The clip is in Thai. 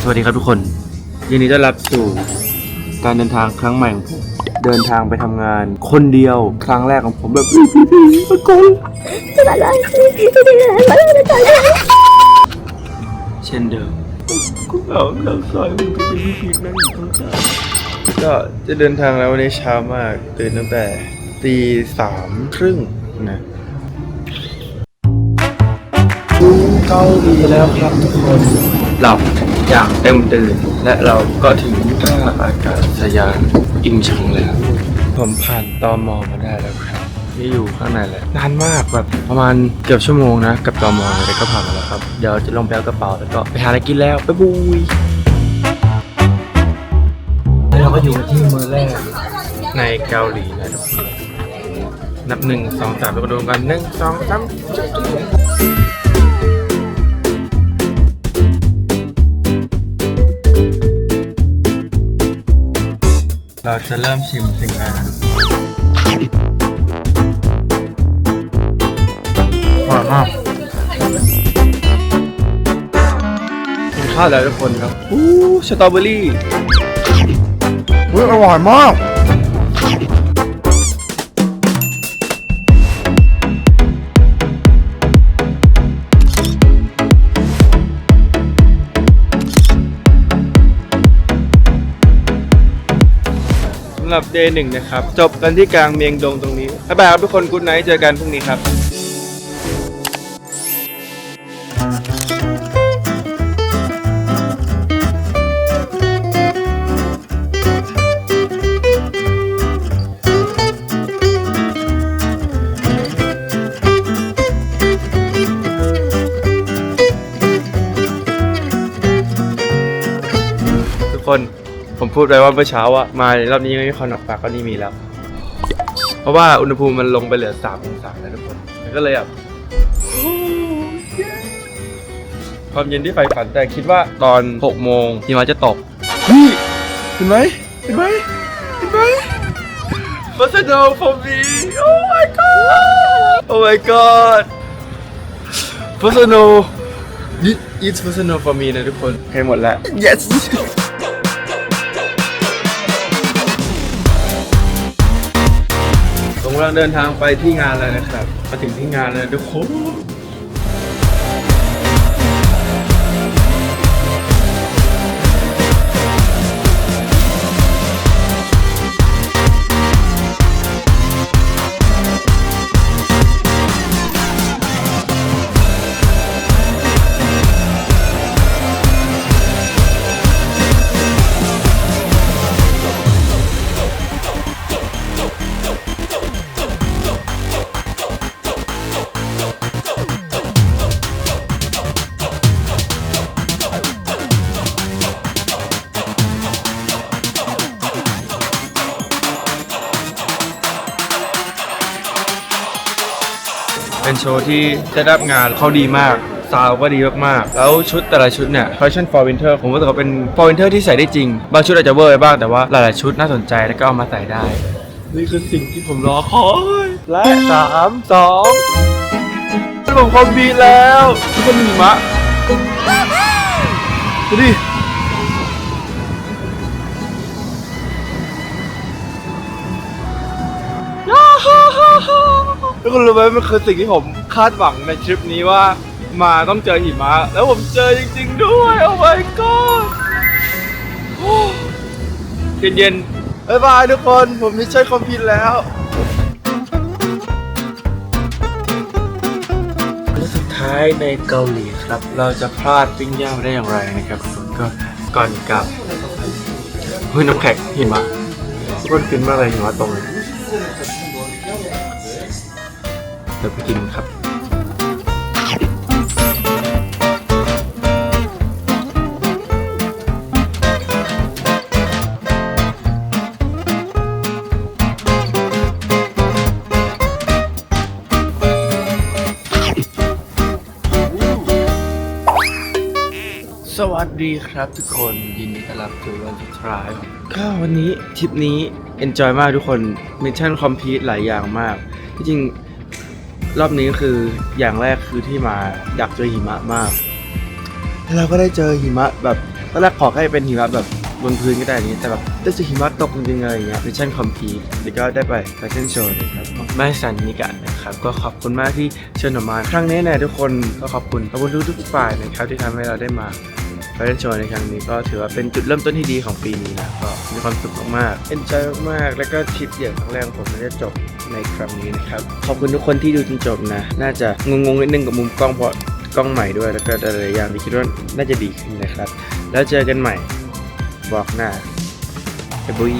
สวัสดีครับทุกคน ยินดีต้อนรับสู่การเดินทางครั้งใหม่ของผม เดินทางไปทำงาน คนเดียวครั้งแรกของผมแบบตะโกนเช่นเดิมกูเอาเราซอยมึงไปเป็นพี่พีนั่งอยู่ข้างซ้ายก็จะเดินทางแล้ววันนี้เช้ามาก ตื่นตั้งแต่ตีสามครึ่งนะ เกาหลีแล้วครับทุกคน หลับอย่างเต็มตื่น และเราก็ถึงท่าอากาศยานอิมชังแล้ว ผมผ่านตอมอมาได้แล้วครับที่อยู่ข้างในแหละนานมากแบบประมาณเกือบชั่วโมงนะกับตอมอเลยก็ผ่านมาแล้วครับ เดี๋ยวจะลงไปเอากระเป๋าแล้วก็ไปหาอะไรกินแล้วไปบุยแล้วเราก็อยู่ที่เมืองแรกในเกาหลีนะทุกคนนับหนึ่งสองสามแล้วก็ดูกันหนึ่งสองสาม เราจะเริ่มชิมสิ่งแรกนะอร่อยมากกินข้าวแล้วทุกคนครับอู้สตรอเบอรี่อุ้ยอร่อยมาก หรับเดย์หนึ่งนะครับ จบกันที่กลางเมียงดงตรงนี้บ๊ายบายครับทุกคนกูดไนท์เจอกันพรุ่งนี้ครับทุกคน พูดไปว่าเมื่อเช้าอะมารอบนี้ยังไม่มีควันออกปากก็นี่มีแล้ว เพราะว่าอุณหภูมิมันลงไปเหลือ3องศาแล้วทุกคนมันก็เลยแบบความเย็นที่ใฝ่ฝันแต่คิดว่าตอน6โมงหิมะจะตกนี่เห็นไหมเห็นไหมเห็นไหม Personal for me Oh my god Oh my god Personal It- It's personal for me นะทุกคนโอเคหมดแล้ว Yes กำลังเดินทางไปที่งานแล้วนะครับมาถึงที่งานแล้วทุกคน โชว์ที่จะรับงานเขาดีมากซาวก็ดีมากๆ แล้วชุดแต่ละชุดเนี่ย Fashion for Winter ผมว่าแต่ว่าเป็น for Winter ที่ใส่ได้จริง บางชุดอาจจะเวอร์ไปบ้าง แต่ว่าหลายๆชุดน่าสนใจแล้วก็เอามาใส่ได้ นี่คือสิ่งที่ผมรอคอยและสามสองผมคอมบีทแล้วทุกคนมีหิมะดูดิ ทุกคนรู้ไหมมันคือสิ่งที่ผมคาดหวังในทริปนี้ว่ามาต้องเจอหิมะ แล้วผมเจอจริงๆด้วยโอ้ my god เย็นๆบ๊ายบายทุกคนผมมิชชั่นคอมพลีทแล้วและสุดท้ายในเกาหลีครับ เราจะพลาดปิ้งย่างได้อย่างไรนะครับก็ก่อนกลับเฮ้ยน้ำแข็งหิมะทุกคนฟินมากเลยหิมะตรงเลย เดี๋ยวไปกินครับสวัสดีครับทุกคนยินดีต้อนรับสู่วันสุดท้ายก็วันนี้ทริปนี้ enjoy มากทุกคนมิชชั่นคอมพลีทหลายอย่างมากที่จริง รอบนี้คืออย่างแรกคือที่มาอยากเจอหิมะมากแล้วเราก็ได้เจอหิมะแบบตอนแรกขอแค่เป็นหิมะแบบบนพื้นก็ได้นี้แต่แบบได้เจอหิมะตกจริงๆอะไรอย่างเงี้ยมิชชั่นคอมพลีทแล้วก็ได้ไปแฟชั่นโชว์นะครับของแม่สันนิกะนะครับ ก็ขอบคุณมากที่เชิญผมมาครั้งนี้เนี่ยทุกคนก็ขอบคุณขอบคุณทุกๆฝ่ายนะครับที่ทำให้เราได้มา แฟชั่นโชว์ในครั้งนี้ก็ถือว่าเป็นจุดเริ่มต้นที่ดีของปีนี้นะก็มีความสุขมากๆเอ็นจอยมากๆแล้วก็ทริปอย่างครั้งแรกของผมมันจะจบในครั้งนี้นะครับขอบคุณทุกคนที่ดูจนจบนะ น่าจะงงๆนิดนึงกับมุมกล้องเพราะกล้องใหม่ด้วย แล้วก็หลายๆอย่างที่คิดว่าน่าจะดีขึ้นนะครับ แล้วเจอกันใหม่บอกหน้าเอบุย